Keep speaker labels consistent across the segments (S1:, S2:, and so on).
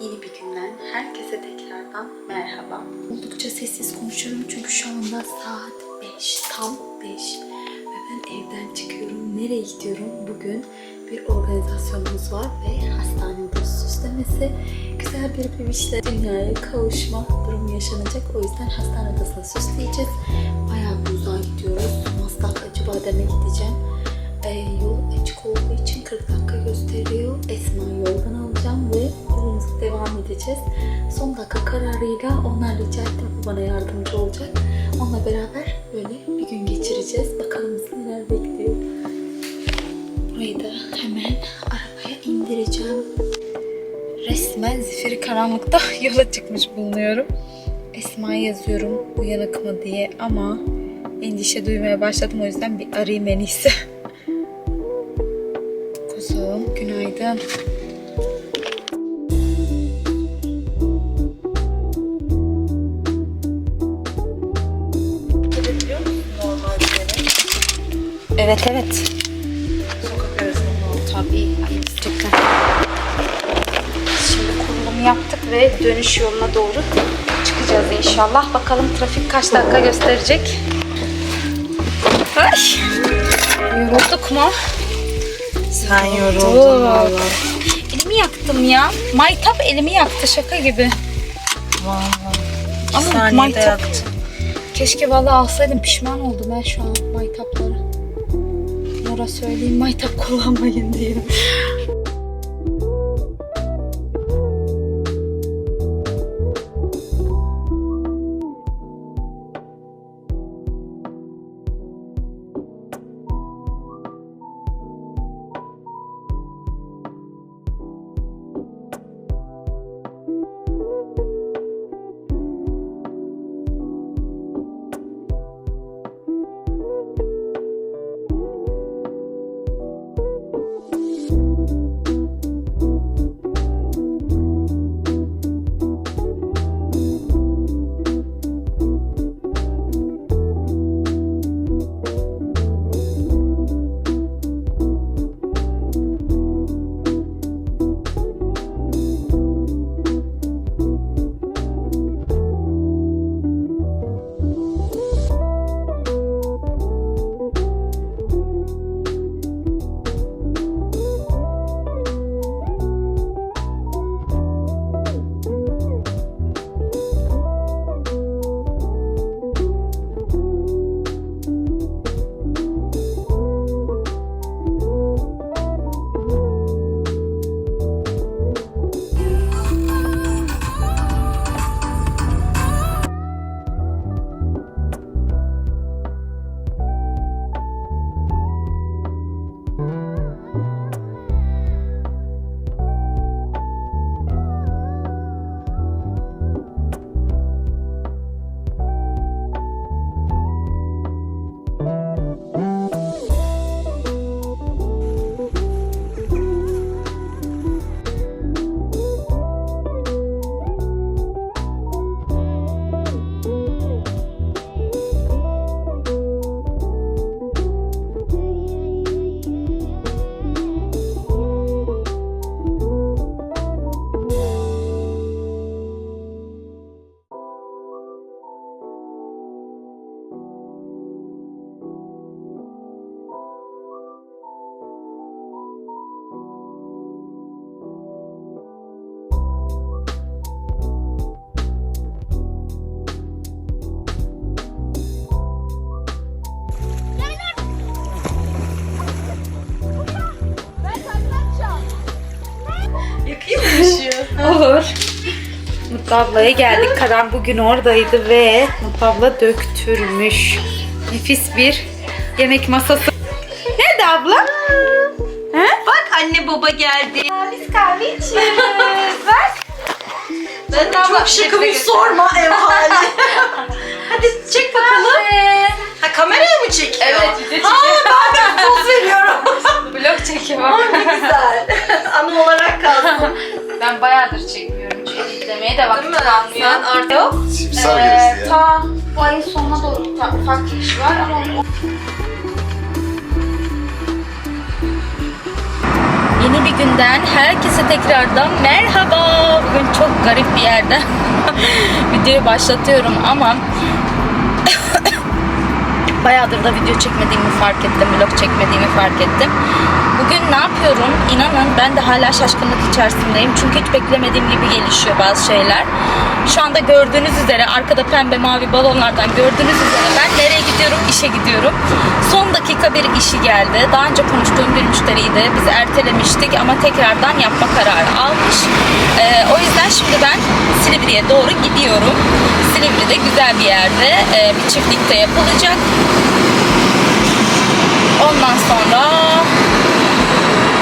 S1: Yeni bir günden herkese tekrardan merhaba. Oldukça sessiz konuşuyorum çünkü şu anda saat 5, tam 5. Ve ben evden çıkıyorum. Nereye gidiyorum? Bugün bir organizasyonumuz var ve hastanede süslemesi güzel bir bebişle dünyaya kavuşma durumu yaşanacak. O yüzden hastane odasını süsleyeceğiz. Bayağı bir uzağa gidiyoruz. Maslak Acıbadem'e gideceğim. Ee, yol açık olduğu için 40 dakika gösteriyor. Esma yoldan alacağım ve yolumuza devam edeceğiz. Son dakika kararıyla onlar rica ettim bana yardımcı olacak. Onunla beraber böyle bir gün geçireceğiz. Bakalım bizi neler bekliyor. Burayı da hemen arabaya indireceğim. Resmen zifiri karanlıkta yola çıkmış bulunuyorum. Esma'ya yazıyorum uyanık mı diye ama endişe duymaya başladım o yüzden bir arayayım en iyisi. Kuzum günaydın. Evet evet.
S2: Sokak arasında
S1: Tabii. Gerçekten. Şimdi kurulumu yaptık ve dönüş yoluna doğru çıkacağız inşallah. Bakalım trafik kaç dakika gösterecek. Ay. Yorulduk mu?
S2: Sen yoruldun valla.
S1: Elimi yaktım ya. Maytap elimi yaktı şaka gibi.
S2: Valla.
S1: Ama
S2: Bir saniyede
S1: maytap-
S2: yaktı.
S1: Keşke vallahi alsaydım. Pişman oldum ben şu an maytapları. Nora söyleyeyim maytap kullanmayın diye. Mutlu ablaya geldik. Karan bugün oradaydı ve Mutlu abla döktürmüş. Nefis bir yemek masası. Nerede abla?
S2: Bak anne baba geldi.
S1: Biz kahve içiyoruz. Bak.
S2: Ben de çok şıkım hiç sorma ev hali. Hadi çek bakalım. Ha kameraya mı çekiyor?
S1: Evet, video
S2: Ha ben de poz veriyorum.
S1: Vlog çekiyor.
S2: Aa, ne güzel. Anı olarak kalsın.
S1: Ben bayağıdır çekmiyorum izlemeye de vakit
S2: Değil mi?
S1: kalmıyor.
S2: Sen artık-
S1: Yok.
S3: Simsar
S1: Ee,
S3: gerisi ya.
S1: ta bu ayın sonuna doğru ta, ufak iş var ama Yeni bir günden herkese tekrardan merhaba. Bugün çok garip bir yerde videoyu başlatıyorum ama bayağıdır da video çekmediğimi fark ettim, vlog çekmediğimi fark ettim. Bugün ne yapıyorum? İnanın ben de hala şaşkınlık içerisindeyim. Çünkü hiç beklemediğim gibi gelişiyor bazı şeyler. Şu anda gördüğünüz üzere arkada pembe mavi balonlardan gördüğünüz üzere ben nereye gidiyorum? İşe gidiyorum. Son dakika bir işi geldi. Daha önce konuştuğum bir müşteriydi. Biz ertelemiştik ama tekrardan yapma kararı almış. Ee, o yüzden şimdi ben Silivri'ye doğru gidiyorum. Silivri'de güzel bir yerde e, bir çiftlikte yapılacak. Ondan sonra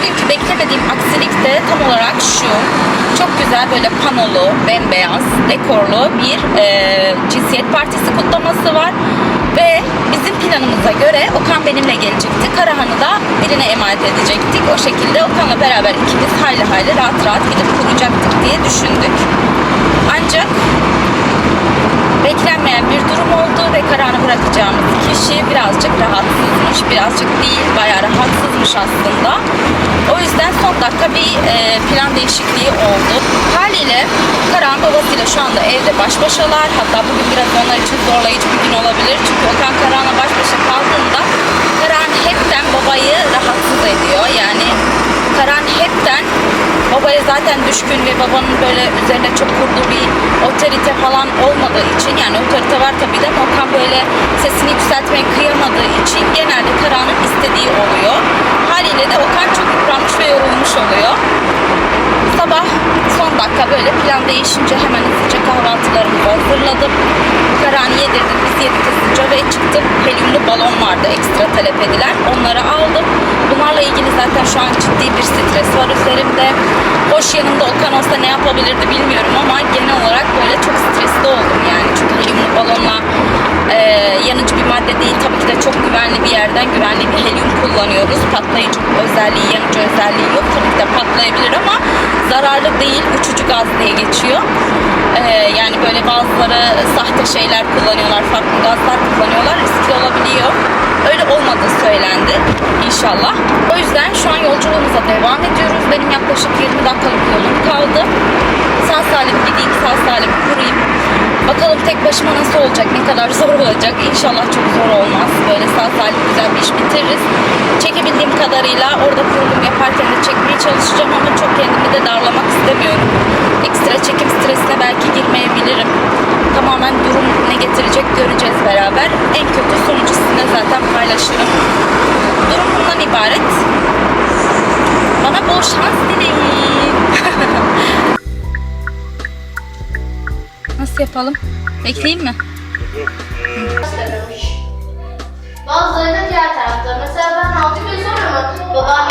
S1: bugünkü beklemediğim aksilik de tam olarak şu. Çok güzel böyle panolu, bembeyaz, dekorlu bir e, cinsiyet partisi kutlaması var. Ve bizim planımıza göre Okan benimle gelecekti. Karahan'ı da birine emanet edecektik. O şekilde Okan'la beraber ikimiz hayli hayli rahat rahat gidip kuracaktık diye düşündük. Ancak beklenmeyen bir durum oldu ve Karahan'ı bırakacağımız kişi birazcık rahatsızmış. Birazcık değil, bayağı rahatsızmış aslında. O yüzden son dakika bir e, plan değişikliği oldu. Haliyle Karahan babasıyla şu anda evde baş başalar. Hatta bugün biraz onlar için zorlayıcı bir gün olabilir. Çünkü Okan Karahan'la baş başa kaldığında babaya zaten düşkün ve babanın böyle üzerine çok kurduğu bir otorite falan olmadığı için yani otorite var tabii de ama Okan böyle sesini yükseltmeye kıyamadığı için genelde Karahan'ın istediği oluyor. Haliyle de Okan çok yıpranmış ve yorulmuş oluyor. Böyle plan değişince hemen hızlıca kahvaltılarımızı hazırladım. Karahan'ı yedirdim, biz yedik hızlıca ve çıktık. Helyumlu balon vardı ekstra talep edilen. Onları aldım. Bunlarla ilgili zaten şu an ciddi bir stres var üzerimde. Hoş yanımda Okan olsa ne yapabilirdi bilmiyorum ama genel olarak böyle çok stresli oldum yani. Çünkü helyumlu balonla e, yanıcı bir madde değil. Tabii ki de çok güvenli bir yerden güvenli bir helyum kullanıyoruz. Patlayıcı özelliği, yanıcı özelliği yok. Tabii ki de patlayabilir ama zararlı değil. Uçucu gaz diye geçiyor. E, yani böyle bazıları sahte şeyler kullanıyorlar, farklı gazlar kullanıyorlar. Riskli olabiliyor. Öyle olmadığı söylendi inşallah. O yüzden şu an yolculuğumuza devam ediyoruz. Benim yaklaşık 20 dakikalık yolum kaldı. Sağ salim gideyim, sağ salim kurayım. Bakalım tek başıma nasıl olacak, ne kadar zor olacak. İnşallah çok zor olmaz. Böyle sağ salim güzel bir iş bitiririz. Çekebildiğim kadarıyla orada kurulum yaparken de çekmeye çalışacağım ama çok kendimi de darlamak istemiyorum. Ekstra çekim stresine belki girmeyebilirim. Tamamen durum ne getirecek göreceğiz beraber. En kötü sonucu sizinle zaten paylaşırım. Durum bundan ibaret. Bana bol şans dileyin. Nasıl yapalım? Bekleyeyim mi?
S3: Bazıları da diğer tarafta. Mesela ben 6 gün sonra babam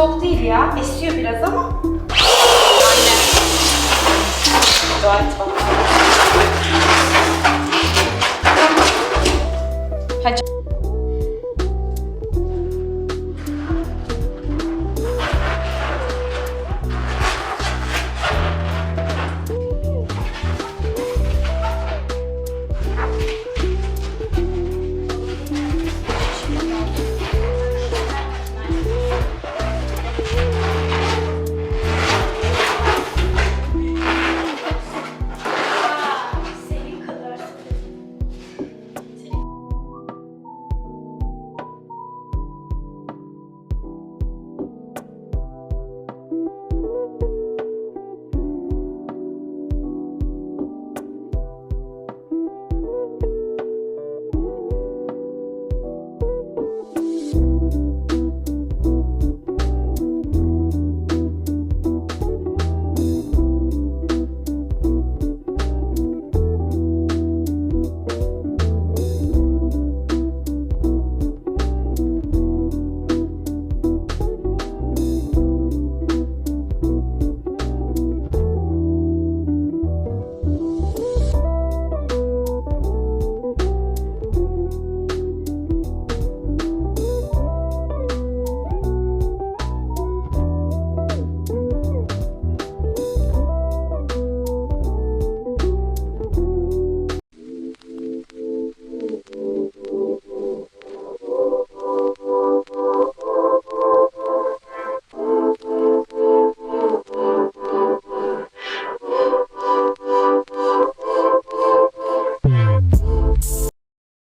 S1: soğuk değil ya. Esiyor biraz ama. Aynen. Gayet bak. Hadi.